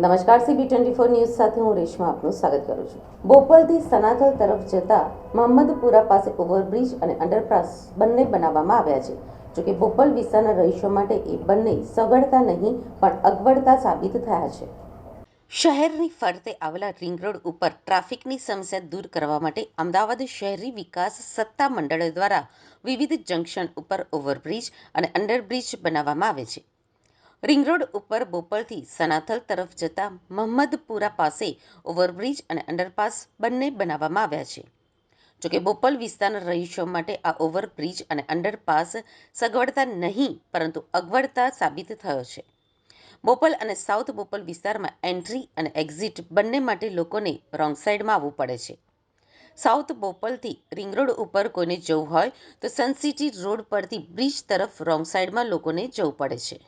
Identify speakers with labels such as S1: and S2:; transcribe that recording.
S1: નમસ્કાર CB twenty four news સાથે હું રેશમા આપનું સ્વાગત કરું છું. બોપલથી સનાથલ તરફ જતા મહમ્મદપુરા પાસે ઓવરબ્રિજ અને અંડરપાસ બંને બનાવવામાં આવ્યા છે. જોકે બોપલ વિસ્તારના રહીશો માટે એ બંને સગવડતા નહીં, પણ અગવડતા સાબિત થયા છે. શહેરની ફરતે આવેલા રિંગ રોડ ઉપર ટ્રાફિકની સમસ્યા દૂર કરવા માટે અમદાવાદ શહેરી વિકાસ સત્તા મંડળ દ્વારા વિવિધ જંકશન ઉપર ઓવરબ્રિજ અને અંડરબ્રિજ બનાવવામાં આવે છે. રિંગ રોડ ઉપર બોપલથી સનાથલ તરફ જતા મહમ્મદપુરા પાસે ઓવરબ્રિજ અને અંડરપાસ બંને બનાવવામાં આવ્યા છે. જોકે બોપલ વિસ્તારના રહીશો માટે આ ઓવરબ્રિજ અને અંડરપાસ સગવડતા નહીં, પરંતુ અગવડતા સાબિત થયો છે. બોપલ અને સાઉથ બોપલ વિસ્તારમાં એન્ટ્રી અને એક્ઝિટ બંને માટે લોકોને રોંગ સાઈડમાં આવવું પડે છે. સાઉથ બોપલથી રિંગ રોડ ઉપર કોઈને જવું હોય તો સનસિટી રોડ પરથી બ્રિજ તરફ રોંગ સાઈડમાં લોકોને જવું પડે છે.